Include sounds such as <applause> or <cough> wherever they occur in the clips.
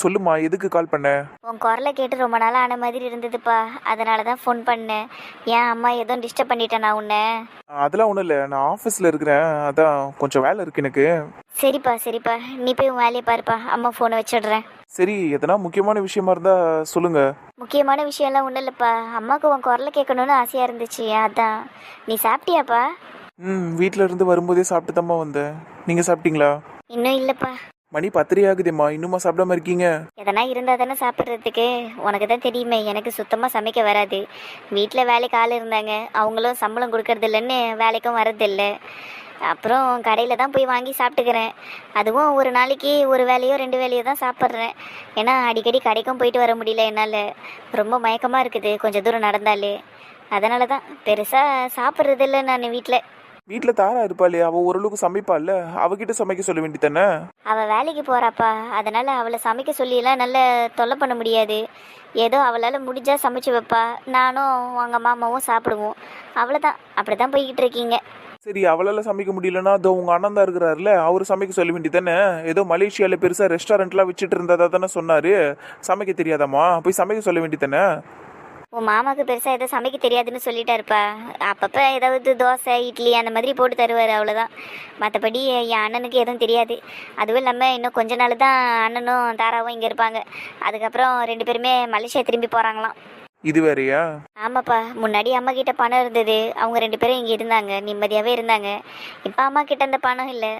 சொல்லுமா எதுக்கு கால் பண்ண? உன் குரலை கேட்டு ரொம்ப நாள் ஆன மாதிரி இருந்ததுப்பா. அதனால தான் ஃபோன் பண்ணேன். ஏன் அம்மா எதுவும் டிஸ்டர்ப் பண்ணிட்டேன் நான் உன்னை? அதெல்லாம் ஒன்றும் இல்லை. நான் ஆஃபீஸில் இருக்கிறேன். அதான் கொஞ்சம் வேலை இருக்கு எனக்கு. சரிப்பா சரிப்பா. நீ போய் உன் வேலையை பாருப்பா. அம்மா ஃபோனை வச்சிடுறேன். சரி எதனா முக்கியமான விஷயமா இருந்தா சொல்லுங்க. முக்கியமான விஷயம்லாம் ஒன்றும் இல்லைப்பா. அம்மாவுக்கு உன் குரலை கேட்கணுன்னு ஆசையாக இருந்துச்சு. அதான். நீ சாப்பிட்டியாப்பா? ம் வீட்டில் இருந்து வரும்போதே சாப்பிட்டு தாம்மா வந்தேன். நீங்கள் சாப்பிட்டீங்களா? இன்னும் இல்லைப்பா. மணி பத்திரி ஆகுதேம்மா இன்னுமா சாப்பிடாம இருக்கீங்க? எதனா இருந்தால் தானே சாப்பிட்றதுக்கு. உனக்கு தான் தெரியுமே எனக்கு சுத்தமாக சமைக்க வராது. வீட்டில் வேலைக்கு ஆள் இருந்தாங்க. அவங்களும் சம்பளம் கொடுக்கறது இல்லைன்னு வேலைக்கும் வரதில்லை அப்புறம் கடையில் தான் போய் வாங்கி சாப்பிட்டுக்கிறேன். அதுவும் ஒரு நாளைக்கு ஒரு வேலையோ ரெண்டு வேலையோ தான் சாப்பிட்றேன். ஏன்னா அடிக்கடி கடைக்கும் போயிட்டு வர முடியல என்னால். ரொம்ப மயக்கமாக இருக்குது கொஞ்சம் தூரம் நடந்தாலே. அதனால தான் பெருசாக சாப்பிட்றது இல்லை நான் வீட்டில் வீட்டில் தாரா இருப்பாளே அவள் ஓரளவுக்கு சமைப்பாள்ல அவகிட்ட சமைக்க சொல்ல வேண்டியதானே அவள் வேலைக்கு போகிறாப்பா அதனால் அவளை சமைக்க சொல்லியெல்லாம் நல்ல தொல்லை பண்ண முடியாது. ஏதோ அவளால் முடிஞ்சா சமைச்சு வைப்பா. நானும் உங்கள் மாமாவும் சாப்பிடுவோம். அவ்வளோதான் அப்படி தான் போய்கிட்டு இருக்கீங்க. சரி அவளால சமைக்க முடியலன்னா அதோ உங்க அண்ணன் தான் இருக்கிறாருல அவர் சமைக்க சொல்ல வேண்டியதானே ஏதோ மலேசியால பெருசா ரெஸ்டாரண்ட்லாம் வச்சுட்டு இருந்ததா தானே சொன்னாரு. சமைக்க தெரியாதாம்மா? போய் சமைக்க சொல்ல வேண்டியதானே உன் மாமாவுக்கு பெருசாக எதுவும் சமைக்க தெரியாதுன்னு சொல்லிட்டாருப்பா. அப்பப்போ ஏதாவது தோசை இட்லி அந்த மாதிரி போட்டு தருவார் அவ்வளோதான் மற்றபடி என் அண்ணனுக்கு எதுவும் தெரியாது. அதுவும் இல்லாமல் இன்னும் கொஞ்ச நாள் தான் அண்ணனும் தாராவும் இங்கே இருப்பாங்க. அதுக்கப்புறம் ரெண்டு பேருமே மலேசியா திரும்பி போகிறாங்களாம் இது ஆமாப்பா முன்னாடி அம்மா கிட்ட பணம் இருந்தது. அவங்க ரெண்டு பேரும் இங்கே இருந்தாங்க நிம்மதியாகவே இருந்தாங்க. இப்போ அம்மா கிட்ட அந்த பணம் இல்லை.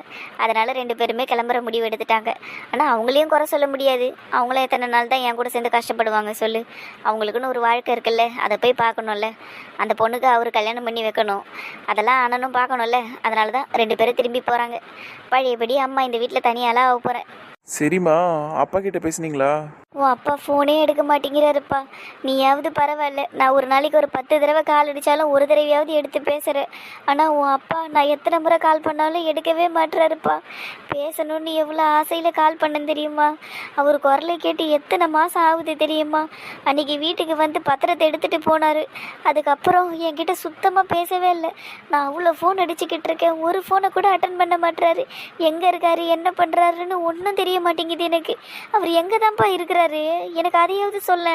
அதனால ரெண்டு பேருமே கிளம்புற முடிவு எடுத்துட்டாங்க. ஆனால் அவங்களையும் குறை சொல்ல முடியாது. அவங்களும் எத்தனை நாள் தான் என் கூட சேர்ந்து கஷ்டப்படுவாங்க சொல்லு. அவங்களுக்குன்னு ஒரு வாழ்க்கை இருக்குல்ல அதை போய் பார்க்கணும்ல. அந்த பொண்ணுக்கு அவர் கல்யாணம் பண்ணி வைக்கணும். அதெல்லாம் அண்ணனும் பார்க்கணும்ல. அதனால தான் ரெண்டு பேரும் திரும்பி போகிறாங்க பழையபடி அம்மா இந்த வீட்டில் தனியாலாம் ஆக போகிறேன் சரிம்மா அப்பா கிட்ட பேசுனீங்களா? உன் அப்பா ஃபோனே எடுக்க மாட்டேங்கிறாருப்பா. நீயாவது பரவாயில்ல. நான் ஒரு நாளைக்கு ஒரு பத்து தடவை கால் அடித்தாலும் ஒரு தடவையாவது எடுத்து பேசுகிறேன் ஆனால் உன் அப்பா நான் எத்தனை முறை கால் பண்ணாலும் எடுக்கவே மாட்டுறாருப்பா பேசணும்னு எவ்வளோ ஆசையில் கால் பண்ணேன் தெரியுமா? அவர் குரலை கேட்டு எத்தனை மாதம் ஆகுது தெரியுமா? அன்றைக்கி வீட்டுக்கு வந்து பத்திரத்தை எடுத்துகிட்டு போனார். அதுக்கப்புறம் என்கிட்ட சுத்தமாக பேசவே இல்லை. நான் அவ்வளோ ஃபோன் அடிச்சுக்கிட்டு இருக்கேன். ஒரு ஃபோனை கூட அட்டன் பண்ண மாட்டுறாரு எங்கே இருக்காரு? என்ன பண்ணுறாருன்னு ஒன்றும் புரிய மாட்டேங்குது எனக்கு. அவர் எங்கே தான்ப்பா இருக்கிறாரு? எனக்கு அதையாவது சொல்ல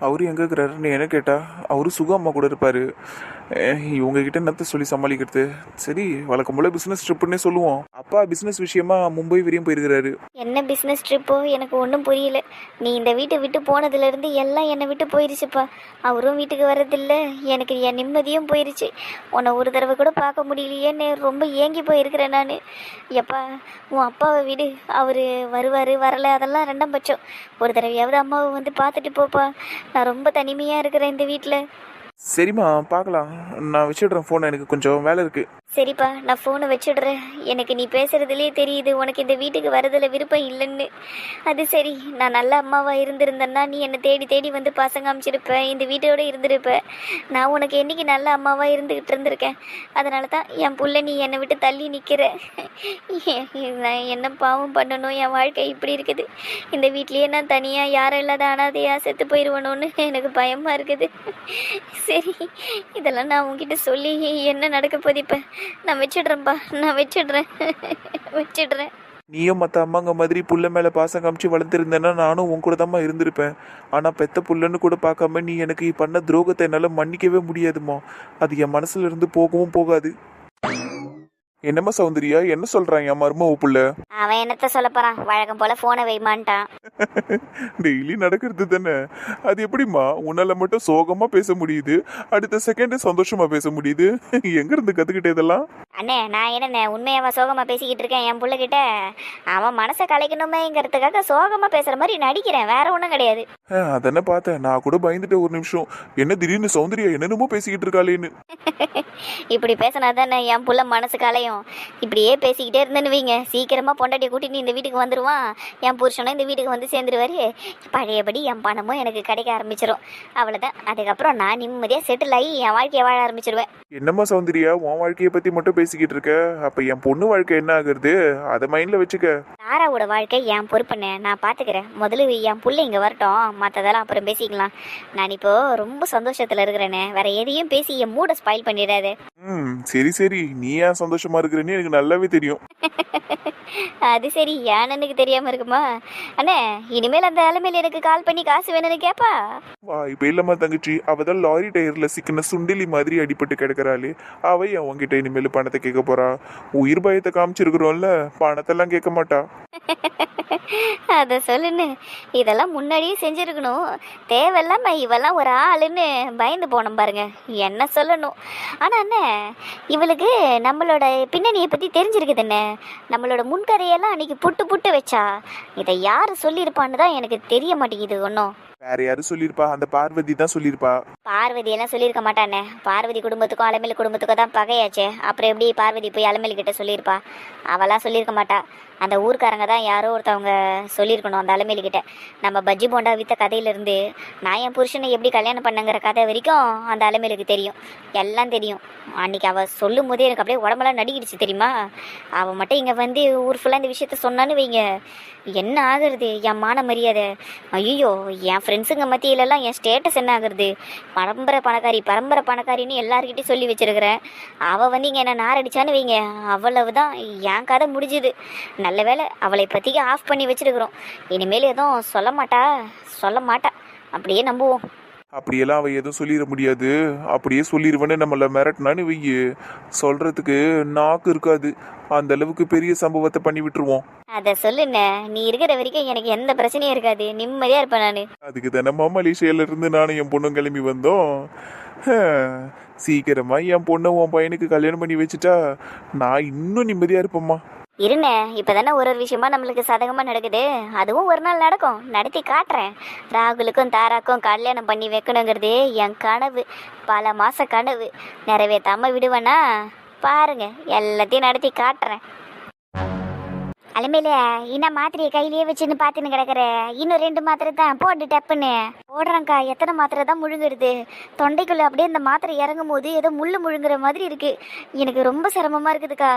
அவரு எங்க இருக்கிறாருன்னு என்ன கேட்டா? அவரு சுகம்மா கூட இருப்பாரு. இவங்ககிட்ட என்னத்த சொல்லி சமாளிக்கிறது? சரி வழக்கம் போல பிசினஸ் ட்ரிப்புன்னே சொல்லுவோம். அப்பா பிசினஸ் விஷயமா மும்பை வரையும் போயிருக்கிறாரு. என்ன பிஸ்னஸ் ட்ரிப்போ எனக்கு ஒன்றும் புரியல. நீ இந்த வீட்டை விட்டு போனதுலேருந்து எல்லாம் என்னை விட்டு போயிருச்சுப்பா. அவரும் வீட்டுக்கு வரதில்ல எனக்கு என் நிம்மதியும் போயிருச்சு. உன்னை ஒரு தடவை கூட பார்க்க முடியலையேன்னு ரொம்ப ஏங்கி போயிருக்கிறேன் நான். எப்பா உன் அப்பாவை விடு. அவர் வருவார் வரல அதெல்லாம் ரெண்டாம் பட்சம் ஒரு தடவையாவது அம்மாவை வந்து பார்த்துட்டு போப்பா. நான் ரொம்ப தனிமையாக இருக்கிறேன் இந்த வீட்டில் சரிம்மா பார்க்கலாம். நான் வச்சுடுறேன் ஃபோனை எனக்கு கொஞ்சம் வேலை இருக்கு. சரிப்பா நான் ஃபோனை வச்சிடுறேன். எனக்கு நீ பேசுறதுலேயே தெரியுது உனக்கு இந்த வீட்டுக்கு வரதில் விருப்பம் இல்லைன்னு. அது சரி நான் நல்ல அம்மாவாக இருந்திருந்தேன்னா நீ என்னை தேடி தேடி வந்து பசங்க அமைச்சிருப்ப இந்த வீட்டோட இருந்திருப்ப. நான் உனக்கு என்னைக்கு நல்ல அம்மாவாக இருந்துக்கிட்டு இருந்திருக்கேன். அதனால தான் என் புள்ள நீ என்னை விட்டு தள்ளி நிற்கிற நான் என்ன பாவம் பண்ணணும் என் வாழ்க்கை இப்படி இருக்குது. இந்த வீட்லேயே நான் தனியாக யாரும் இல்லாத அனாதையாக செத்து போயிடுவணும்னு எனக்கு பயமாக இருக்குது. சரி இதெல்லாம் நான் உங்ககிட்ட சொல்லி என்ன நடக்க போகுது இப்போ? நான் வச்சிடுறேன்ப்பா நான் வச்சிடுறேன் வச்சிடுறேன். நீயும் மற்ற அம்மாங்க மாதிரி புள்ள மேலே பாசம் காமிச்சு வளர்ந்துருந்தேன்னா நானும் உன் கூட தாம்மா இருந்திருப்பேன். ஆனால் பெத்த புள்ளன்னு கூட பார்க்காம நீ எனக்கு பண்ண துரோகத்தை என்னால் மன்னிக்கவே முடியாதும்மா. அது என் மனசுல இருந்து போகவும் போகாது. என்னம்மா சௌந்தர்யா? என்ன சொல்றான் என் மருமவ புள்ள? அவன் என்னத்த சொல்ல போறான்? வழக்கம் போல போனை வைமான்ட்டான். <laughs> டெய்லி நடக்கிறது தானே? அது எப்படிம்மா? உன்னால மட்டும் சோகமா பேச முடியுது அடுத்த செகண்ட் சந்தோஷமா பேச முடியுது. <laughs> எங்க இருந்து கத்துக்கிட்ட இதெல்லாம்? அண்ணே நான் என்னண்ணே உண்மையாவா சோகமா பேசிக்கிட்டு இருக்கேன் என் புள்ளகிட்ட? அவன் மனசை கலைக்கணுமேங்கிறதுக்காக சோகமா பேசுற மாதிரி நடிக்கிறேன் வேற ஒன்றும் கிடையாது. அஹ், அதானே பார்த்தேன்? நான் கூட பயந்துட்டேன் ஒரு நிமிஷம். என்ன திடீர்னு சௌந்தர்யா என்னென்னமோ பேசிக்கிட்டு இருக்காளேன்னு. <laughs> இப்படி பேசினா தானே என் புள்ள மனசு கலையும்? இப்படியே பேசிக்கிட்டே இருந்தேன்னு வைங்க. சீக்கிரமா பொண்டாட்டியை கூட்டிட்டு இந்த வீட்டுக்கு வந்துருவான். என் புருஷனும் இந்த வீட்டுக்கு வந்து சேர்ந்துருவாரு. பழையபடி என் பணமும் எனக்கு கிடைக்க ஆரம்பிச்சிடும் அவ்வளோதான் அதுக்கப்புறம் நான் நிம்மதியாக செட்டில் ஆகி என் வாழ்க்கையை வாழ ஆரம்பிச்சிருவேன். என்னம்மா சௌந்தர்யா உன் வாழ்க்கையை பத்தி மட்டும் பேசிக்கிட்டு இருக்க? அப்ப என் பொண்ணு வாழ்க்கை என்ன ஆகுறது? அதை மைண்ட்ல வச்சுக்க. தாராவோட வாழ்க்கை என் பொறுப்புண்ணே. நான் பார்த்துக்கிறேன் முதல்ல என் புள்ள இங்கே வரட்டும். மற்றதெல்லாம் அப்புறம் பேசிக்கலாம். நான் இப்போ ரொம்ப சந்தோஷத்தில் இருக்கிறேனே. வேற எதையும் பேசி என் மூடை ஸ்பாயில் பண்ணிடாது. ம் சரி சரி. நீ ஏன் சந்தோஷமா இருக்கிறேன்னு எனக்கு நல்லாவே தெரியும். அது சரி என் அண்ணனுக்கு தெரியாம இருக்குமா? அண்ணே இனிமேல் அந்த அலமையில் எனக்கு கால் பண்ணி காசு வேணும்னு கேப்பா? வா இப்ப இல்லம்மா தங்கச்சி அவ தான் லாரி டயர்ல சிக்கின சுண்டலி மாதிரி அடிபட்டு கிடக்குறாளே. அவ ஏன் உன்கிட்ட இனிமேல் பணத்தை கேட்க போறா? உயிர் பயத்தை காமிச்சிருக்கிறோம்ல பணத்தெல்லாம் கேட்க மாட்டா. அதை சொல்லுன்னு இதெல்லாம் முன்னாடியே செஞ்சிருக்கணும். தேவையில்லாம இவெல்லாம் ஒரு ஆளுன்னு பயந்து போனோம் பாருங்க என்ன சொல்லணும்? ஆனா அண்ணே இவளுக்கு நம்மளோட பின்னணியை பத்தி தெரிஞ்சிருக்குது என்ன நம்மளோட முன்கதையெல்லாம் அன்னைக்கு புட்டு புட்டு வச்சா இதை யார் சொல்லியிருப்பான்னு தான் எனக்கு தெரிய மாட்டேங்குது ஒன்றும் வேற யாரும் சொல்லியிருப்பா? அந்த பார்வதி தான் சொல்லியிருப்பா. பார்வதி எல்லாம் சொல்லியிருக்க மாட்டானே. பார்வதி குடும்பத்துக்கும் அலமேலு குடும்பத்துக்கும் தான் பகையாச்சே. அப்புறம் எப்படி பார்வதி போய் அலமேலு கிட்ட சொல்லியிருப்பா? அவளாம் சொல்லியிருக்க மாட்டா. அந்த ஊர்க்காரங்க தான் யாரோ ஒருத்தவங்க சொல்லியிருக்கணும் அந்த அலமேலிக்கிட்ட கிட்ட நம்ம பஜ்ஜி போண்டா வித்த கதையிலேருந்து நான் என் புருஷனை எப்படி கல்யாணம் பண்ணங்கிற கதை வரைக்கும் அந்த அலமேலுக்கு தெரியும். எல்லாம் தெரியும். அன்னைக்கு அவள் சொல்லும் போதே எனக்கு அப்படியே உடம்பெல்லாம் நடுங்கிடுச்சு தெரியுமா? அவள் மட்டும் இங்கே வந்து ஊர் ஃபுல்லாக இந்த விஷயத்த சொன்னான்னு வைங்க. என்ன ஆகுறது? என் மான மரியாதை. ஐயோ என் ஃப்ரெண்ட்ஸுங்க மத்தியிலலாம் என் ஸ்டேட்டஸ் என்ன ஆகுறது? பரம்பரை பணக்காரி பரம்பரை பணக்காரின்னு எல்லாருக்கிட்டையும் சொல்லி வச்சுருக்கிறேன். அவள் வந்து இங்கே என்ன நாரடிச்சான்னு வைங்க. அவ்வளவு தான் என் கதை முடிஞ்சுது. நல்ல வேளை அவளை இப்போதைக்கு ஆஃப் பண்ணி வச்சிருக்கிறோம். இனிமேல் எதுவும் சொல்ல மாட்டா சொல்ல மாட்டா. அப்படியே நம்புவோம். அப்படியெல்லாம் அவ எதுவும் சொல்லிட முடியாது. அப்படியே சொல்லிடுவேன்னு நம்மள மிரட்டினான்னு வெய்யு சொல்றதுக்கு நாக்கு இருக்காது. அந்த அளவுக்கு பெரிய சம்பவத்தை பண்ணி விட்டுருவோம். அதை சொல்லுண்ணே நீ இருக்கிற வரைக்கும் எனக்கு எந்த பிரச்சனையும் இருக்காது. நிம்மதியாக இருப்பேன் நான். அதுக்கு தானம்மா மலேசியால இருந்து நானும் என் பொண்ணும் கிளம்பி வந்தோம். ஹம், சீக்கிரமா என் பொண்ணை உன் பையனுக்கு கல்யாணம் பண்ணி வச்சுட்டா நான் இன்னும் நிம்மதியா இருப்பேம்மா. இருண்ணே இப்போதானே ஒரு ஒரு விஷயமா நம்மளுக்கு சதகமாக நடக்குது. அதுவும் ஒரு நாள் நடக்கும். நடத்தி காட்டுறேன். ராகுலுக்கும் தாராக்கும் கல்யாணம் பண்ணி வைக்கணுங்கிறது என் கனவு. பல மாத கனவு. நிறைவேற்றாமல் விடுவேனா? பாருங்க எல்லாத்தையும் நடத்தி காட்டுறேன். அலமையில என்ன மாத்திரையை கையிலேயே வச்சுன்னு பார்த்துன்னு கிடக்குற. இன்னும் ரெண்டு மாத்திரை தான். போட்டு டப்புன்னு. போடுறேங்க்கா எத்தனை மாத்திரை தான் முழுங்குறது. தொண்டைக்குள்ள அப்படியே இந்த மாத்திரை இறங்கும் போது ஏதோ முள்ளு முழுங்குற மாதிரி இருக்கு. எனக்கு ரொம்ப சிரமமா இருக்குதுக்கா.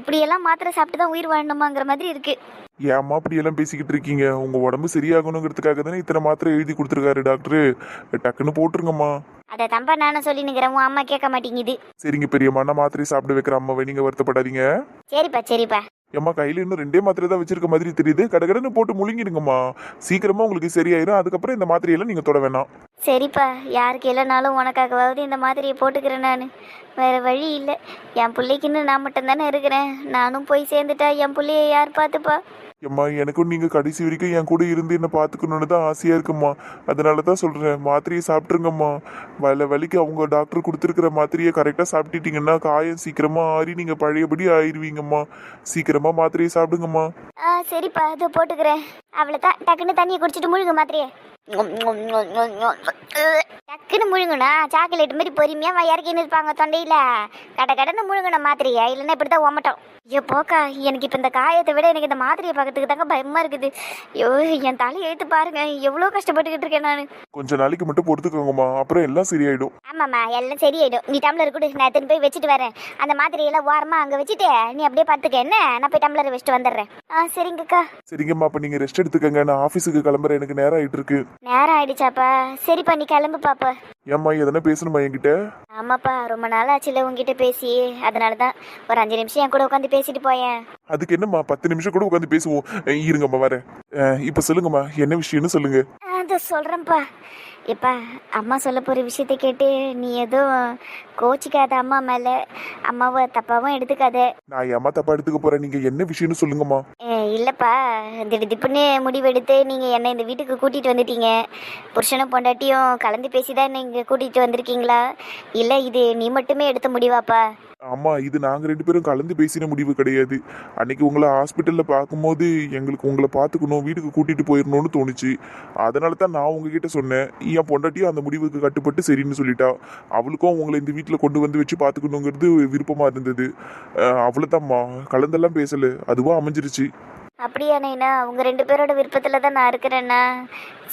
இப்படியெல்லாம் மாத்திரை சாப்பிட்டு தான் உயிர் வாழணுமாங்கிற மாதிரி இருக்கு. ஏம்மா அப்படியெல்லாம் பேசிக்கிட்டு இருக்கீங்க? உங்க உடம்பு சரியாகணுங்கிறதுக்காக தானே இத்தனை மாத்திரை எழுதி கொடுத்துருக்காரு டாக்டரு. டக்குன்னு போட்டுருங்கம்மா. அதை தம்பா நானும் சொல்லி நிற்கிறேன் உன் அம்மா கேட்க மாட்டேங்குது. சரிங்க பெரியம்மா நான் மாத்திரை சாப்பிட வைக்கிற அம்மாவை நீங்க வருத்தப்படாதீங்க. சரிப்பா சரிப்பா. ஏம்மா கையில இன்னும் ரெண்டே மாத்திரை தான் வச்சிருக்க மாதிரி தெரியுது. கடகடன்னு போட்டு முழுங்கிடுங்கம்மா. சீக்கிரமா உங்களுக்கு சரியாயிரும். அதுக்கப்புறம் இந்த மாத்திரையெல்லாம் நீங்க தொட வேணாம். சரிப்பா யாருக்கு இல்லைனாலும் உனக்காகவாவது இந்த மாதிரியை போட்டுக்கிறேன் நான். வேற வழி இல்லை. என் பிள்ளைக்குன்னு நான் மட்டும்தானே இருக்கிறேன். நானும் போய் சேர்ந்துட்டா என் பிள்ளைய யார் பார்த்துப்பா? ஏம்மா எனக்கும் நீங்க கடைசி வரைக்கும் என் கூட இருந்து என்னை பாத்துக்கணும்னு தான் ஆசையா இருக்கும்மா. அதனால தான் சொல்றேன் மாத்திரையை சாப்பிட்ருங்கம்மா வல வலிக்கு அவங்க டாக்டர் கொடுத்துருக்குற மாத்திரையை கரெக்டா சாப்பிட்டுட்டீங்கன்னா காயம் சீக்கிரமா ஆறி நீங்க பழையபடி ஆயிருவீங்கம்மா. சீக்கிரமா மாத்திரையை சாப்பிடுங்கம்மா. சரிப்பா இது போட்டுக்கிறேன். அவ்வளோதான் டக்குன்னு தண்ணியை குடிச்சிட்டு முழுங்க மாத்திரையே. டக்குன்னு முழுங்கண்ணா சாக்லேட் மாதிரி பொறுமையாக இறக்கின்னு இருப்பாங்க தொண்டையில். கட கடன்னு முழுங்கணும் மாத்திரையா இல்லைன்னா இப்படி தான் ஓமட்டும் ஐயோ போக்கா. எனக்கு இப்போ இந்த காயத்தை விட எனக்கு இந்த மாத்திரையை பார்க்கறதுக்கு தாங்க பயமாக இருக்குது. ஐயோ என் தலை எழுத்து பாருங்க. எவ்வளோ கஷ்டப்பட்டுக்கிட்டு இருக்கேன் நான். கொஞ்ச நாளைக்கு மட்டும் பொறுத்துக்கோங்கம்மா. அப்புறம் எல்லாம் சரியாயிடும். ஆமாம்மா எல்லாம் சரியாயிடும். நீ டம்ளர் கொடு. நான் எடுத்துன்னு போய் வச்சுட்டு வரேன். அந்த மாத்திரையெல்லாம் ஓரமாக அங்கே வச்சுட்டு நீ அப்படியே பார்த்துக்க. என்ன? நான் போய் டம்ளர் வச்சுட்டு வந்துடுறேன். ஆ சரிங்கக்கா. சரிங்கம்மா. அப்ப நீங்க ரெஸ்ட் எடுத்துக்கங்க. நான் ஆபீஸுக்கு கிளம்புறேன். எனக்கு நேரம் ஆயிட்டு இருக்கு. நேரம் ஆயிடுச்சாப்பா. சரிப்பா நீ கிளம்பு பாப்பா ஏம்மா எதனா பேசணுமா என்கிட்ட? ஆமாப்பா ரொம்ப நாள் ஆச்சுல உங்ககிட்ட பேசி. அதனால தான் ஒரு அஞ்சு நிமிஷம் என் கூட உட்காந்து பேசிட்டு போயேன். அதுக்கு என்னம்மா பத்து நிமிஷம் கூட உட்காந்து பேசுவோம். இருங்கம்மா வரேன். அஹ் இப்ப சொல்லுங்கம்மா என்ன விஷயம்னு சொல்லுங்க. அது சொல்கிறேன்ப்பா இப்பா அம்மா சொல்ல போகிற விஷயத்தை கேட்டு நீ எதுவும் கோச்சிக்காத அம்மா மேலே அம்மாவை தப்பாவும் எடுத்துக்காத. நான் ஏமா தப்பா எடுத்துக்க போறேன். நீங்க என்ன விஷயம்னு சொல்லுங்கம்மா. இல்லைப்பா திடுதிப்புன்னு முடிவெடுத்து நீங்கள் என்னை இந்த வீட்டுக்கு கூட்டிகிட்டு வந்துட்டீங்க. புருஷனும் பொண்டாட்டியும் கலந்து பேசி தான் இங்கே கூட்டிகிட்டு வந்திருக்கீங்களா? இல்லை இது நீ மட்டுமே எடுத்த முடிவாப்பா? ஆமா இது நாங்கள் ரெண்டு பேரும் கலந்து பேசின முடிவு கிடையாது. அன்னைக்கு உங்களை ஹாஸ்பிட்டலில் பார்க்கும்போது எங்களுக்கு உங்களை பார்த்துக்கணும் வீட்டுக்கு கூட்டிட்டு போயிடணும்னு தோணுச்சு. அதனால தான் நான் உங்ககிட்ட சொன்னேன். என் பொண்டாட்டியும் அந்த முடிவுக்கு கட்டுப்பட்டு சரின்னு சொல்லிட்டா. அவளுக்கும் உங்களை இந்த வீட்டில் கொண்டு வந்து வச்சு பார்த்துக்கணுங்கிறது விருப்பமா இருந்தது. அவ்வளோதாம்மா கலந்தெல்லாம் பேசலை. அதுவும் அமைஞ்சிருச்சு. அப்படியா நைனா? உங்கள் ரெண்டு பேரோட விருப்பத்தில் தான் நான் இருக்கிறேன்னா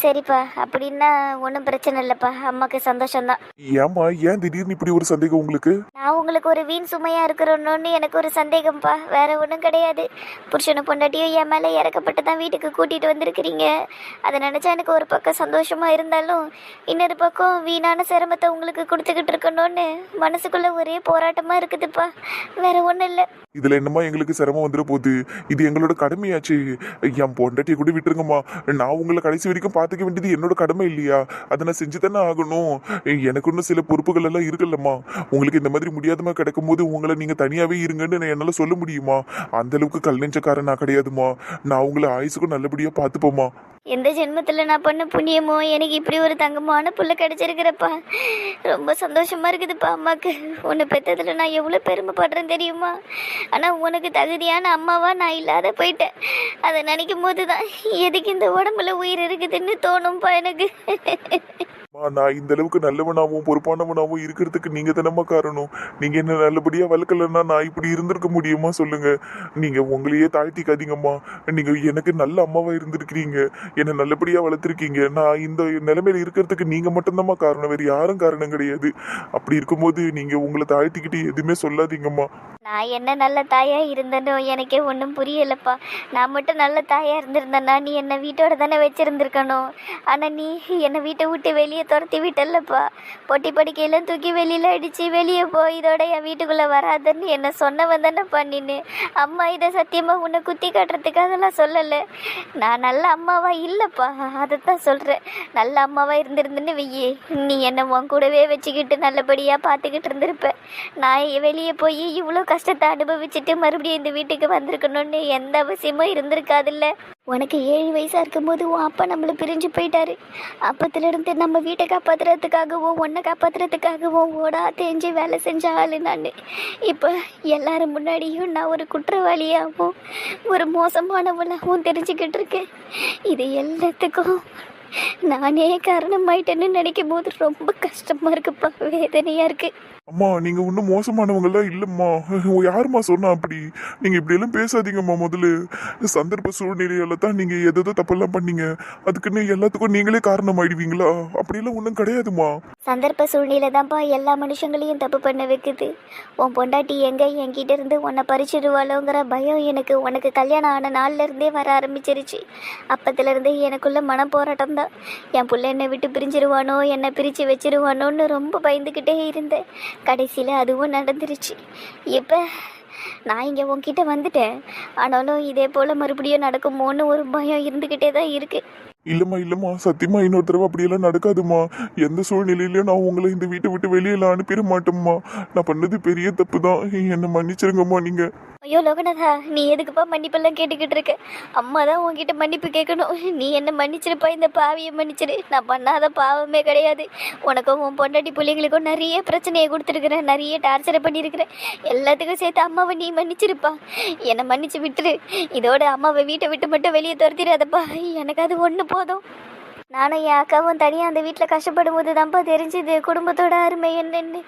சரிப்பா அப்படின்னா ஒன்றும் பிரச்சனை இல்லைப்பா. அம்மாவுக்கு சந்தோஷம்தான். ஏம்மா ஏன் திடீர்னு இப்படி ஒரு சந்தேகம் உங்களுக்கு? நான் உங்களுக்கு ஒரு வீண் சுமையா இருக்கிறோன்னு எனக்கு ஒரு சந்தேகம்ப்பா. வேற ஒன்றும் கிடையாது. புருஷனும் பொண்டாட்டியும் என் மேலே இறக்கப்பட்டு தான் வீட்டுக்கு கூட்டிட்டு வந்திருக்கிறீங்க. அதை நினைச்சா எனக்கு ஒரு பக்கம் சந்தோஷமா இருந்தாலும் இன்னொரு பக்கம் வீணான சிரமத்தை உங்களுக்கு கொடுத்துக்கிட்டு இருக்கணும்னு மனசுக்குள்ள ஒரே போராட்டமா இருக்குதுப்பா. வேற ஒன்றும் இல்லை. இதுல என்னம்மா எங்களுக்கு சிரமம் வந்துட போகுது? இது எங்களோட கடமையாச்சு. என் பொண்டாட்டியை கூட விட்டுருங்கம்மா. நான் உங்களை கடைசி வரைக்கும் பார்த்துக்க வேண்டியது என்னோட கடமை இல்லையா? அதை நான் செஞ்சு தானே ஆகணும் எனக்கு இன்னும் சில பொறுப்புகள் எல்லாம் இருக்குல்லம்மா. உங்களுக்கு இந்த மாதிரி முடியாதமா கிடைக்கும் போது உங்களை நீங்க தனியாவே இருங்கன்னு நான் என்னால சொல்ல முடியுமா? அந்த அளவுக்கு கல் நெஞ்சக்காரன் நான் கிடையாதுமா. நான் உங்களை ஆயுசுக்கும் நல்லபடியா பார்த்துப்போம்மா. எந்த ஜென்மத்தில் நான் பண்ண புண்ணியமோ எனக்கு இப்படி ஒரு தங்கமான புள்ள கிடச்சிருக்கிறப்பா. ரொம்ப சந்தோஷமா இருக்குதுப்பா அம்மாவுக்கு உன்னை பெற்றதில் நான் எவ்வளோ பெருமைப்படுறேன் தெரியுமா? ஆனால் உனக்கு தகுதியான அம்மாவாக நான் இல்லாத போயிட்டேன். அதை நினைக்கும் போது தான் எதுக்கு இந்த உடம்புல உயிர் இருக்குதுன்னு தோணும்ப்பா எனக்கு. அம்மா, நான் இந்த அளவுக்கு நல்லவனாகவும் பொறுப்பானவனாகவும் இருக்கிறதுக்கு நீங்க தானம்மா காரணம். நீங்க என்ன நல்லபடியா வளர்க்கலன்னா நான் இப்படி இருந்திருக்க முடியுமா சொல்லுங்க. நீங்க உங்களையே தாழ்த்திக்காதீங்கம்மா. நீங்க எனக்கு நல்ல அம்மாவா இருந்திருக்கிறீங்க. என்னை நல்லபடியாக வளர்த்துருக்கீங்க. நான் இந்த நிலைமையில இருக்கிறதுக்கு நீங்கள் மட்டும்தாம்மா காரணம். வேறு யாரும் காரணம் கிடையாது. அப்படி இருக்கும்போது நீங்கள் உங்களை தாழ்த்திக்கிட்டு எதுவுமே சொல்லாதீங்கம்மா. நான் என்ன நல்ல தாயா இருந்தேனோ எனக்கே ஒன்றும் புரியலப்பா. நான் மட்டும் நல்ல தாயா இருந்திருந்தேன்னா நீ என்னை வீட்டோட தானே வச்சிருந்துருக்கணும். ஆனால் நீ என்னை வீட்டை விட்டு வெளியே துரத்தி விட்டல்லப்பா. பொட்டி படிக்கையெல்லாம் தூக்கி வெளியில் அடித்து வெளியே போய் இதோட என் வீட்டுக்குள்ளே வராதுன்னு என்னை சொன்னவன் தானே பண்ணின்னு அம்மா இதை சத்தியமாக உன்னை குத்தி காட்டுறதுக்காகலாம் சொல்லலை. நான் நல்ல அம்மாவாக இல்லைப்பா அதைத்தான் சொல்கிறேன் நல்ல அம்மாவா இருந்திருந்துன்னு வெய்யே நீ என்னை உன் கூடவே வச்சுக்கிட்டு நல்லபடியாக பார்த்துக்கிட்டு இருந்திருப்ப. நான் வெளியே போய் இவ்வளோ கஷ்டத்தை அனுபவிச்சுட்டு மறுபடியும் இந்த வீட்டுக்கு வந்திருக்கணும்னு எந்த அவசியமும் இருந்திருக்காதுல்ல. உனக்கு ஏழு வயசாக இருக்கும்போது உன் அப்பா நம்மளை பிரிஞ்சு போயிட்டாரு. அப்பத்துலேருந்து நம்ம வீட்டை காப்பாற்றுறதுக்காகவும் உன்னை காப்பாற்றுறதுக்காகவும் ஓடா தேஞ்சு வேலை செஞ்ச ஆளு நான். இப்போ எல்லாரும் முன்னாடியும் நான் ஒரு குற்றவாளியாகவும் ஒரு மோசமானவளாகவும் தெரிஞ்சுக்கிட்டு இருக்கேன். இது எல்லாத்துக்கும் நானே காரணமாயிட்டேன்னு நினைக்கும் போது ரொம்ப கஷ்டமாக இருக்குப்பா. வேதனையாக இருக்குது அம்மா நீங்க ஒன்றும் மோசமானவங்களாம் இல்லம்மா. யாரும்மா சொன்னா அப்படி? நீங்க இப்படி எல்லாம் பேசாதீங்கம்மா முதல்ல. சந்தர்ப்ப சூழ்நிலையால தான் நீங்க எதோ தப்பெல்லாம் பண்ணீங்க. அதுக்குன்னு எல்லாத்துக்கும் நீங்களே காரணம் ஆயிடுவீங்களா அப்படியெல்லாம் ஒன்றும் கிடையாதுமா சந்தர்ப்ப சூழ்நிலை தான்ப்பா எல்லா மனுஷங்களையும் தப்பு பண்ண வைக்குது. உன் பொண்டாட்டி எங்க? என்கிட்ட இருந்து உன்னை பறிச்சிடுவாளோங்கிற பயம் எனக்கு. உனக்கு கல்யாணம் ஆன நாள்ல இருந்தே வர ஆரம்பிச்சிருச்சு. அப்பத்துல இருந்தே எனக்குள்ள மன போராட்டம் தான் என் புள்ள என்னை விட்டு பிரிஞ்சிருவானோ என்னை பிரித்து வச்சிருவானோன்னு ரொம்ப பயந்துக்கிட்டே இருந்தேன். கடைசியில் அதுவும் நடந்துருச்சு. இப்போ நான் இங்கே உன்கிட்ட வந்துட்டேன். ஆனாலும் இதே போல் மறுபடியும் நடக்குமோன்னு ஒரு பயம் இருந்துக்கிட்டே தான் இருக்குது இல்லைம்மா இல்லைம்மா சத்தியமா இன்னொரு தடவை அப்படியெல்லாம் நடக்காதுமா எந்த சூழ்நிலையிலையும் நான் உங்களை இந்த வீட்டை விட்டு வெளியில அனுப்பிட மாட்டோம்மா. நான் பண்ணது பெரிய தப்பு தான் என்னை மன்னிச்சிருங்கம்மா நீங்க. ஐயோ லோகநாதா நீ எதுக்குப்பா மன்னிப்பெல்லாம் கேட்டுக்கிட்டு இருக்க? அம்மா தான் உங்ககிட்ட மன்னிப்பு கேட்கணும். நீ என்ன மன்னிச்சிருப்பா இந்த பாவியை மன்னிச்சிரு. நான் பண்ணாத பாவமே கிடையாது. உனக்கும் உன் பொண்டாட்டி பிள்ளைங்களுக்கும் நிறைய பிரச்சனையை கொடுத்துருக்குறேன். நிறைய டார்ச்சரை பண்ணியிருக்கிறேன். எல்லாத்துக்கும் சேர்த்து அம்மாவை நீ மன்னிச்சிருப்பா. என்னை மன்னிச்சு விட்டுரு. இதோட அம்மாவை வீட்டை விட்டு மட்டும் வெளியே துரத்திடாதப்பா. எனக்கு அது ஒன்று போதும். நானும் என் அக்காவும் தனியாக அந்த வீட்டில் கஷ்டப்படும் போது தான்ப்பா தெரிஞ்சுது. குடும்பத்தோட அருமை என்னென்னு.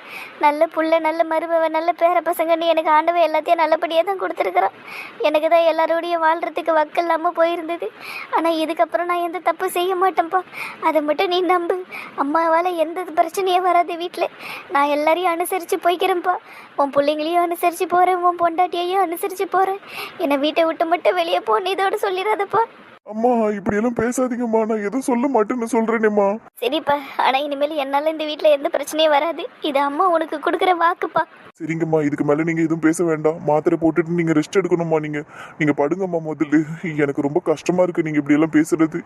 நல்ல புள்ள நல்ல மருமவ நல்ல பேர பசங்கன்னு எனக்கு ஆண்டவன் எல்லாத்தையும் நல்லபடியாக தான் கொடுத்துருக்குறான். எனக்கு தான் எல்லாரோடையும் வாழ்கிறதுக்கு வக்கு இல்லாமல் போயிருந்தது. ஆனால் இதுக்கப்புறம் நான் எந்த தப்பு செய்ய மாட்டேன்ப்பா அதை மட்டும் நீ நம்பு. அம்மாவால் எந்த பிரச்சனையும் வராது வீட்டில் நான் எல்லாரையும் அனுசரித்து போய்க்கிறேன்ப்பா உன் பிள்ளைங்களையும் அனுசரித்து போகிறேன் உன் பொண்டாட்டியையும் அனுசரித்து போகிறேன் என்னை வீட்டை விட்டு மட்டும் வெளியே போன்னு இதோடு சொல்லிடாதப்பா. அம்மா இப்படியெல்லாம் பேசாதீங்கம்மா. நான் எதுவும் சொல்ல மாட்டேன்னு சொல்றேனேம்மா. சரிப்பா. ஆனா இனிமேல் என்னால இந்த வீட்டுல எந்த பிரச்சனையும் வராது. இது அம்மா உனக்கு கொடுக்குற வாக்குப்பா. சரிங்கம்மா இதுக்கு மேலே நீங்க எதுவும் பேச வேண்டாம். மாத்திரை போட்டுட்டு நீங்க ரெஸ்ட் எடுக்கணும்மா நீங்கள் நீங்கள் படுங்கம்மா முதல்ல. எனக்கு ரொம்ப கஷ்டமா இருக்கு நீங்கள் இப்படி எல்லாம் பேசுறது.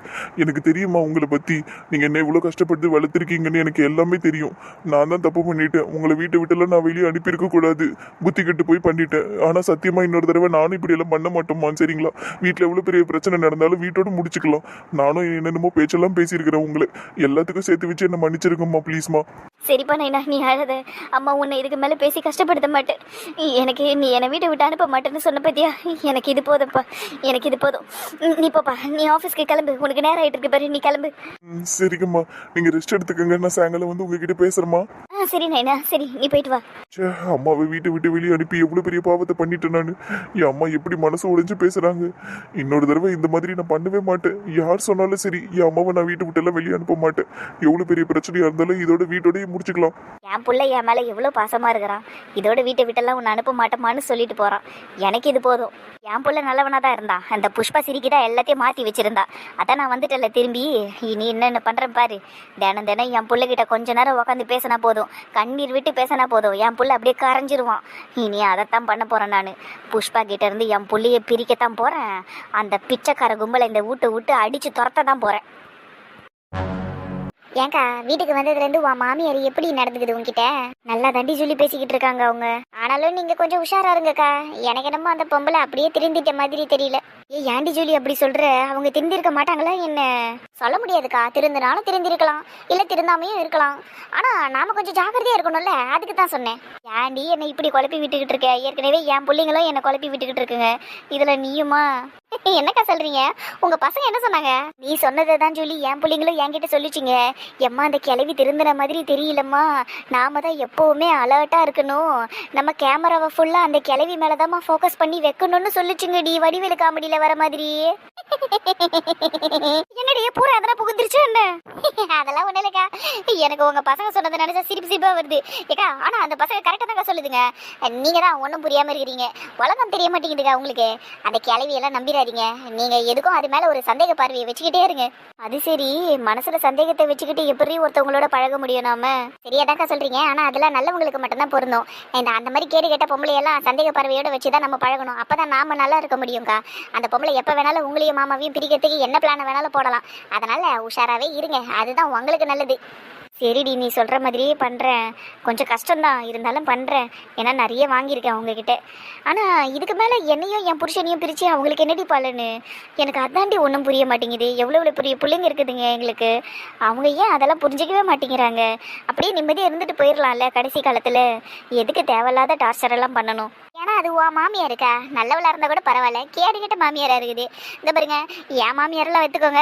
எனக்கு தெரியுமா உங்களை பற்றி நீங்கள் என்ன இவ்வளோ கஷ்டப்பட்டு வளர்த்துருக்கீங்கன்னு எனக்கு எல்லாமே தெரியும். நான் தான் தப்பு பண்ணிட்டேன். உங்களை வீட்டை விட்டுலாம் நான் வெளியே அனுப்பியிருக்க கூடாது. புத்தி கெட்டு போய் பண்ணிட்டேன். ஆனால் சத்தியமா இன்னொரு தடவை நானும் இப்படியெல்லாம் பண்ண மாட்டோம்மா சரிங்களா? வீட்டில் எவ்வளோ பெரிய பிரச்சனை நடந்தாலும் வீட்டோட முடிச்சுக்கலாம். நானும் என்னென்னமோ பேச்செல்லாம் பேசியிருக்கிறேன் உங்களை. எல்லாத்துக்கும் சேர்த்து வச்சு என்னை மன்னிச்சிருக்கம்மா ப்ளீஸ்மா சரிப்பா நைனா நீ அழாத? அம்மா உன்னை இதுக்கு மேலே பேசி கஷ்டப்படுத்த மாட்டேன். எனக்கு நீ என்னை வீட்டை விட்டு அனுப்ப மாட்டேன்னு சொன்ன பத்தியா? எனக்கு இது போதும்ப்பா எனக்கு இது போதும். நீ போப்பா நீ ஆஃபீஸ்க்கு கிளம்பு. உனக்கு நேரம் ஆயிட்டு இருக்கு பாரு. நீ கிளம்பு. சரிங்கம்மா. நீங்க ரெஸ்ட் எடுத்துக்கங்க. நான் சாயங்காலம் வந்து உங்ககிட்ட பேசுறேம்மா. ஆ சரி நைனா. சரி நீ போயிட்டு வா. அம்மாவை வீட்டை விட்டு வெளியே அனுப்பி எவ்வளவு பெரிய பாவத்தை பண்ணிட்டேன் நான். என் அம்மா எப்படி மனசு உடைஞ்சு பேசுறாங்க? இன்னொரு தடவை இந்த மாதிரி நான் பண்ணவே மாட்டேன். யார் சொன்னாலும் சரி என் அம்மாவை நான் வீட்டை விட்டு எல்லாம் வெளியே அனுப்ப மாட்டேன். எவ்வளவு பெரிய பிரச்சனையா இருந்தாலும் இதோட வீட்டோடய முடிச்சுக்கலாம். என் புள்ள என் மேலே எவ்வளோ பாசமாக இருக்கிறான். இதோட வீட்டை விட்டெல்லாம் உன்னை அனுப்ப மாட்டோமான்னு சொல்லிட்டு போகிறான் எனக்கு இது போதும். என் புள்ள நல்லவனாக தான் இருந்தான். அந்த புஷ்பா சிரிக்கி தான் எல்லாத்தையும் மாற்றி வச்சிருந்தா. அதான் நான் வந்துட்டேன்ல திரும்பி. இனி என்னென்ன பண்ணுறேன் பாரு. தினம் தினம் என் பிள்ளைகிட்ட கொஞ்ச நேரம் உட்காந்து பேசினா போதும். கண்ணீர் விட்டு பேசினா போதும். என் பிள்ளை அப்படியே கரைஞ்சிருவான். இனி அதைத்தான் பண்ண போகிறேன் நான். புஷ்பா கிட்டேருந்து என் புள்ளைய பிரிக்கத்தான் போகிறேன் அந்த பிச்சைக்கார கும்பலை இந்த வீட்டை விட்டு அடித்து துரத்த தான் போகிறேன் ஏங்கா வீட்டுக்கு வந்ததுலேருந்து உன் மாமியார் எப்படி நடந்துக்குது உங்ககிட்ட நல்லா தண்டி சொல்லி பேசிக்கிட்டு இருக்காங்க அவங்க. ஆனாலும் நீங்க கொஞ்சம் உஷாரா இருங்கக்கா. எனக்கு என்னமோ அந்த பொம்பளை அப்படியே திருந்திட்ட மாதிரி தெரியல. ஏ ஏண்டி ஜூலி அப்படி சொல்ற? அவங்க திருந்திருக்க மாட்டாங்களா என்ன? சொல்ல முடியாதுக்கா. திருந்தினாலும் திருந்திருக்கலாம். இல்ல திருந்தாமையும் இருக்கலாம். ஆனா நாம கொஞ்சம் ஜாக்கிரதையா இருக்கணும்ல. அதுக்கு தான் சொன்னேன். ஏண்டி என்னை இப்படி குழப்பி விட்டுக்கிட்டு இருக்க? ஏற்கனவே என் பிள்ளைங்களும் என்னை குழப்பி விட்டுக்கிட்டு இருக்குங்க. இதுல நீயுமா? என்னக்கா சொல்றீங்க? உங்க பசங்க என்ன சொன்னாங்க? நீ சொன்னதான் சொல்லி என் பிள்ளைங்களும் என்கிட்ட சொல்லிச்சிங்க. எம்மா அந்த கிளவி திருந்தின மாதிரி தெரியலம்மா. நாம தான் எப்பவுமே அலர்ட்டா இருக்கணும். நம்ம கேமராவை ஃபுல்லா அந்த கிளவி மேலதாம்மா ஃபோக்கஸ் பண்ணி வைக்கணும்னு சொல்லிச்சுங்க. டி வடிவேலு காமெடியில வர மாதிரி என்னடைய பூரா எதனா புகுந்துருச்சு? இல்லக்கா எனக்கு உங்க பசங்க சொன்னதை நினைச்சா சிரிப்பு சிரிப்பா வருது. ஏக்கா ஆனா அந்த பசங்க கரெக்டா தாங்க சொல்லுதுங்க. நீங்க தான் ஒன்றும் புரியாம இருக்கிறீங்க. உலகம் தெரிய மாட்டேங்குதுக்கா உங்களுக்கு. அந்த கிளவி எல்லாம் நம்பிடாதீங்க. நீங்க எதுக்கும் அது மேல ஒரு சந்தேக பார்வையை வச்சுக்கிட்டே இருங்க. அது சரி மனசுல சந்தேகத்தை வச்சுக்கிட்டு எப்படி ஒருத்தவங்களோட பழக முடியும் நாம? சரியாதாக்கா சொல்றீங்க. ஆனா அதெல்லாம் நல்லவங்களுக்கு மட்டும்தான் பொருந்தும். இந்த அந்த மாதிரி கேடு கேட்ட பொம்பளை எல்லாம் சந்தேக பார்வையோட வச்சுதான் நம்ம பழகணும். அப்பதான் நாம நல்லா இருக்க முடியும்க்கா. அந்த பொம்பளை எப்ப வேணாலும் உங்களையும் மாமாவையும் பிரிக்கிறதுக்கு என்ன பிளான வேணாலும் போடலாம். அதனால உஷாராவே இருங்க. அதுதான் உங்களுக்கு நல்லது. சரிடி நீ சொல்கிற மாதிரியே பண்ணுறேன் கொஞ்சம் கஷ்டம்தான் இருந்தாலும் பண்ணுறேன் ஏன்னா நிறைய வாங்கியிருக்கேன் அவங்கக்கிட்ட ஆனால் இதுக்கு மேலே என்னையும் என் புருஷனையும் பிரித்து அவங்களுக்கு என்னடி பலனு? எனக்கு அதாண்டி ஒன்றும் புரிய மாட்டேங்குது. எவ்வளோ எவ்வளோ பெரிய பிள்ளைங்க இருக்குதுங்க எங்களுக்கு. அவங்க ஏன் அதெல்லாம் புரிஞ்சிக்கவே மாட்டேங்கிறாங்க? அப்படியே நிம்மதியாக இருந்துட்டு போயிடலாம்ல கடைசி காலத்தில். எதுக்கு தேவையில்லாத டார்ச்சரெல்லாம் பண்ணணும்? ஏன்னா அது உன் மாமியார் இருக்கா? நல்லவளாக இருந்தா கூட பரவாயில்ல. கேடுகிட்ட மாமியாரா இருக்குது. இந்த பாருங்க என் மாமியாரெல்லாம் வைத்துக்கோங்க.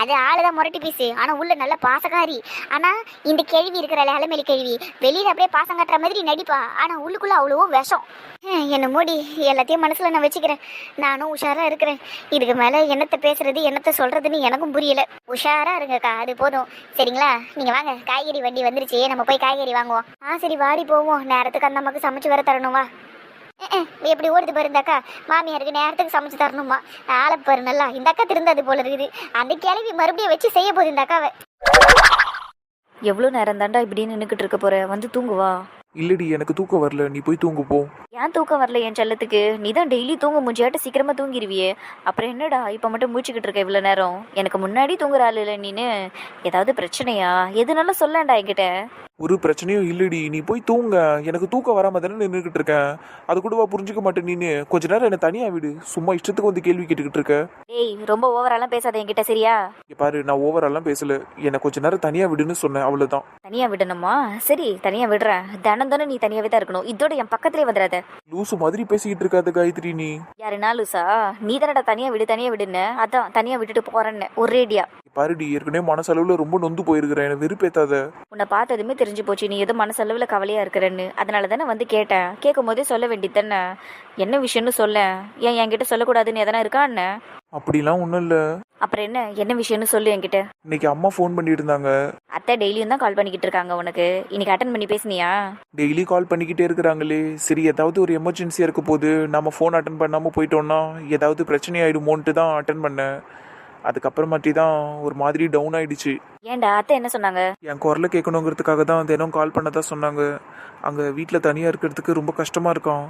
அது ஆளுதான் முரட்டி பீஸு ஆனால் உள்ள நல்ல பாசக்காரி. ஆனா இந்த கேள்வி இருக்கிற அலமேலி கேள்வி வெளியில அப்படியே பாசம் காட்டுற மாதிரி நடிப்பா. ஆனா உள்ளுக்குள்ள அவ்வளவோ விஷம். ஹம், என்ன மூடி எல்லாத்தையும் மனசுல நான் வச்சுக்கிறேன். நானும் உஷாரா இருக்கிறேன். இதுக்கு மேலே என்னத்தை பேசுறது என்னத்தை சொல்றதுன்னு எனக்கும் புரியல. உஷாரா இருங்கக்கா அது போதும். சரிங்களா? நீங்கள் வாங்க. காய்கறி வண்டி வந்துருச்சு. நம்ம போய் காய்கறி வாங்குவோம். ஆ சரி வாடி போவோம். நேரத்துக்கு அந்த அம்மாவுக்கு சமைச்சு வர தரணும். வா. எப்படி ஓடுது பாரு இந்த அக்கா. மாமியாருக்கு நேரத்துக்கு சமைச்சு தரணுமா ஆளை பாரு நல்லா. இந்த அக்கா திருந்தது போல இருக்குது. அந்த கிளவி மறுபடியும் வச்சு செய்ய போகுது இந்த அக்காவை. எவ்வளோ நேரம் தாண்டா இப்படி நின்றுக்கிட்டு இருக்க போற? வந்து தூங்குவா. இல்லடி எனக்கு தூக்கம் வரல. நீ போய் தூங்கு போ. ஏன் தூக்கம் வரல என் செல்லத்துக்கு? நீ தான் டெய்லி தூங்க முடிஞ்சாட்ட சீக்கிரமா தூங்கிடுவியே அப்புறம் என்னடா இப்போ மட்டும் மூச்சுக்கிட்டு இருக்க இவ்வளோ நேரம்? எனக்கு முன்னாடி தூங்குற ஆள் இல்லை நீனு. ஏதாவது பிரச்சனையா? எதுனாலும் சொல்லண்டா என்கிட்ட. ஒரு பிரச்சனையும் இல்லடி. நீ போய் தூங்க. எனக்கு தூக்கம் வராம தானே நின்றுக்கிட்டு இருக்கேன் அது கூடவா புரிஞ்சுக்க மாட்டேன் நீனு. கொஞ்ச நேரம் என்ன தனியா விடு. சும்மா இஷ்டத்துக்கு வந்து கேள்வி கேட்டுக்கிட்டு இருக்க. டேய் ரொம்ப ஓவராலாம் பேசாத என்கிட்ட சரியா? இங்க பாரு நான் ஓவரெல்லாம் பேசல. என்னை கொஞ்ச நேரம் தனியா விடுன்னு சொன்னேன். அவ்வளவுதான். தனியா விடணுமா? சரி தனியா விடுறேன். தினம் தானே நீ தனியாவே தான் இருக்கணும். இதோட என் பக்கத்துலேயே வந்துடாத லூசு மாதிரி பேசிக்கிட்டு இருக்காத காயத்ரி நீ. யாரு நாலுசா நீ தானடா தனியா விடு தனியா விடுன்னு. அதான் தனியா விட்டுட்டு போறேன்னு. ஒரேடியா. பாருடி ஏற்கனவே மனசளவுல ரொம்ப நொந்து போயிருக்கிறேன். எனக்கு வெறுப்பேத்தாத. உன்னை பார்த்ததுமே தெரிஞ்சு போச்சு. நீ ஏதோ மனசளவில் கவலையா இருக்கிறன்னு. அதனால தானே வந்து கேட்டேன். கேட்கும் போதே சொல்ல வேண்டியது தானே என்ன விஷயம்னு சொல்ல. ஏன் என்கிட்ட சொல்லக்கூடாதுன்னு எதனா இருக்கா என்ன? அப்படிலாம் ஒன்றும் இல்லை. அப்புறம் என்ன? என்ன விஷயம்னு சொல்லு என்கிட்ட. இன்னைக்கு அம்மா ஃபோன் பண்ணிட்டு இருந்தாங்க. அத்தை டெய்லியும் தான் கால் பண்ணிக்கிட்டு இருக்காங்க உனக்கு. இன்னைக்கு அட்டன் பண்ணி பேசுனியா? டெய்லி கால் பண்ணிக்கிட்டே இருக்கிறாங்களே. சரி ஏதாவது ஒரு எமர்ஜென்சியாக இருக்க போது நம்ம ஃபோன் அட்டன் பண்ணாமல் போயிட்டோம்னா ஏதாவது பிரச்சனை ஆயிடுமோன்ட்டு தான் அட்டன் பண்ணேன். அதுக்கப்புறமாட்டி தான் ஒரு மாதிரி டவுன் ஆயிடுச்சு. ஏன்டா அத்தை என்ன சொன்னாங்க? என் குரலை கேட்கணுங்கிறதுக்காக தான் தினம் கால் பண்ணதா சொன்னாங்க. அங்கே வீட்டில் தனியாக இருக்கிறதுக்கு ரொம்ப கஷ்டமாக இருக்கான்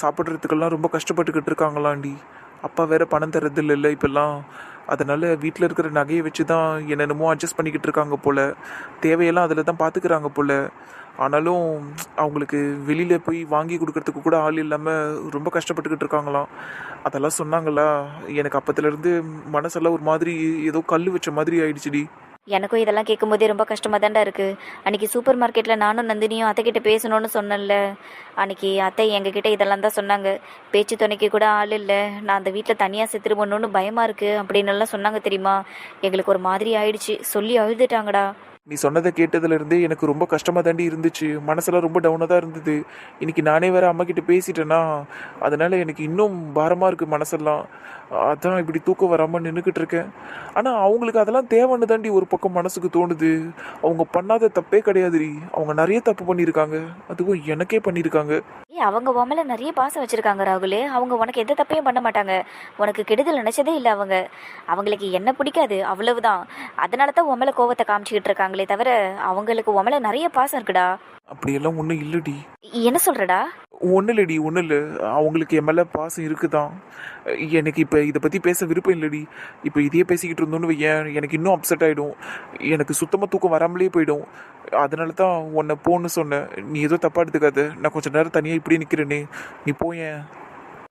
சாப்பிட்றதுக்கெல்லாம் ரொம்ப கஷ்டப்பட்டுக்கிட்டு இருக்காங்களாண்டி. அப்பா வேற பணம் தரது இல்லைல்ல இப்போல்லாம் அதனால் வீட்டில் இருக்கிற நகையை வச்சு தான் என்னென்னமோ அட்ஜஸ்ட் பண்ணிக்கிட்டு இருக்காங்க போல். தேவையெல்லாம் அதில் தான் பார்த்துக்கிறாங்க போல். ஆனாலும் அவங்களுக்கு வெளியில் போய் வாங்கி கொடுக்கறதுக்கு கூட ஆள் இல்லாமல் ரொம்ப கஷ்டப்பட்டுக்கிட்டு இருக்காங்களாம். அதெல்லாம் சொன்னாங்களா? எனக்கு அப்பத்துலேருந்து மனசெல்லாம் ஒரு மாதிரி ஏதோ கல் வச்ச மாதிரி ஆயிடுச்சுடி. எனக்கும் இதெல்லாம் கேட்கும்போதே ரொம்ப கஷ்டமாக தாண்டா இருக்குது அன்றைக்கி சூப்பர் மார்க்கெட்டில் நானும் நந்தினியும் அத்தைக்கிட்ட பேசணும்னு சொன்னேன்ல. அன்றைக்கி அத்தை எங்ககிட்ட இதெல்லாம் தான் சொன்னாங்க. பேச்சு துணைக்கு கூட ஆள் இல்லை. நான் அந்த வீட்டில் தனியாக செத்துருமோன்னு பயமாக இருக்குது அப்படின்னு எல்லாம் சொன்னாங்க தெரியுமா? எங்களுக்கு ஒரு மாதிரி ஆயிடுச்சு. சொல்லி அழுதுட்டாங்கடா. நீ சொன்னதை கேட்டதுலேருந்தே எனக்கு ரொம்ப கஷ்டமாக தாண்டி இருந்துச்சு. மனசெல்லாம் ரொம்ப டவுனாக தான் இருந்தது. இன்னைக்கு நானே வேறு அம்மா கிட்ட அதனால் எனக்கு இன்னும் பாரமாக இருக்குது மனசெல்லாம். அதான் இப்படி தூக்கம் வராமல் நின்றுக்கிட்டு இருக்கேன். ஆனால் அவங்களுக்கு அதெல்லாம் தேவைன்னு தாண்டி ஒரு பக்கம் மனசுக்கு தோணுது. அவங்க பண்ணாத தப்பே கிடையாதுடி. அவங்க நிறைய தப்பு பண்ணியிருக்காங்க. அதுவும் எனக்கே பண்ணியிருக்காங்க. ஏய் அவங்க உன் நிறைய பாசம் வச்சிருக்காங்க ராகுல். அவங்க உனக்கு எந்த தப்பையும் பண்ண மாட்டாங்க. உனக்கு கெடுதல் நினைச்சதே இல்லை அவங்க. அவங்களுக்கு என்ன பிடிக்காது அவ்வளவுதான். அதனால தான் உன் மேல கோவத்தை காமிச்சிக்கிட்டு இருக்காங்களே தவிர அவங்களுக்கு உன் மேல நிறைய பாசம் இருக்குடா. அப்படியெல்லாம் ஒன்றும் இல்லடி. என்ன சொல்றடா? ஒன்றும் இல்லடி ஒன்றும் இல்லை. அவங்களுக்கு என் மேலே பாசம் இருக்குதான். எனக்கு இப்போ இதை பற்றி பேச விருப்பம் இல்லடி. இப்போ இதையே பேசிக்கிட்டு இருந்தோன்னு வையேன் எனக்கு இன்னும் அப்செட் ஆகிடும் எனக்கு சுத்தமாக தூக்கம் வராமலே போயிடும். அதனால தான் உன்னை போன்னு சொன்னேன். நீ ஏதோ தப்பாக எடுத்துக்காத. நான் கொஞ்ச நேரம் தனியாக இப்படி நிற்கிறேனே நீ போயேன்.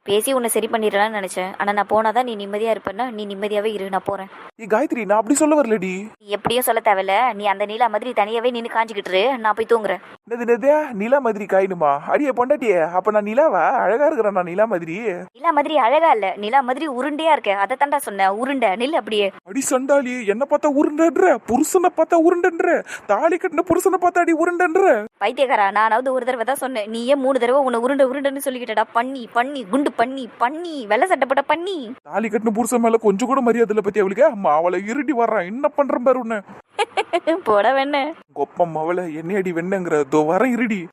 பேசி உன்னை சரி பண்ணிடலாம்னு நினைச்சேன். ஆனா நான் போனாதான் நீ நிம்மதியா இருப்பேன்னா நீ நிம்மதியாவே இரு நான் போறேன். ஏ காயத்ரி நான் அப்படி சொல்ல வரலடி. நீ எப்படியும் சொல்ல தேவையில்ல. நீ அந்த நீலா மாதிரி தனியாவே நின்று காஞ்சிக்கிட்டு இரு, நான் போய் தூங்குறேன். என்னது என்னது? நிலா மாதிரி காயணுமா? அடியே பொண்டாட்டியே அப்போ நான் நிலாவா? அழகாக இருக்கிறேன் நான் நிலா மாதிரி. நிலா மாதிரி அழகா இல்ல. நிலா மாதிரி உருண்டையா இருக்க அதை தாண்டா சொன்னேன் உருண்டை. நில் அப்படியே. அடி சண்டாளி என்ன பார்த்தா உருண்டன்ற புருஷனை பார்த்தா உருண்டன்ற தாலி கட்டின புருஷனை பார்த்தா அடி உருண்டன்ற. பைத்தியக்காரா நானாவது ஒரு தடவை தான் சொன்னேன். நீயே மூணு தடவை உன்னை உருண்டை உருண்டைன்னு சொல்லிக்கிட்டடா. பண்ணி பண்ணி குண்டு பண்ணி பண்ணி வெள்ளை சட்டை போட்ட பண்ணி. தாலி கட்டின புருஷன் மேல கொஞ்சம் கூட மரியாதை இல்லை பத்தி அவளுக்கு? அம்மா அவளை இருடி வர்றான் என்ன பண்றேன் பாரு உன்ன. போட வேணே. கொப்பம் அவளை என்னையடி வெண்ணங்கிற? தோ வரேன் இருடி.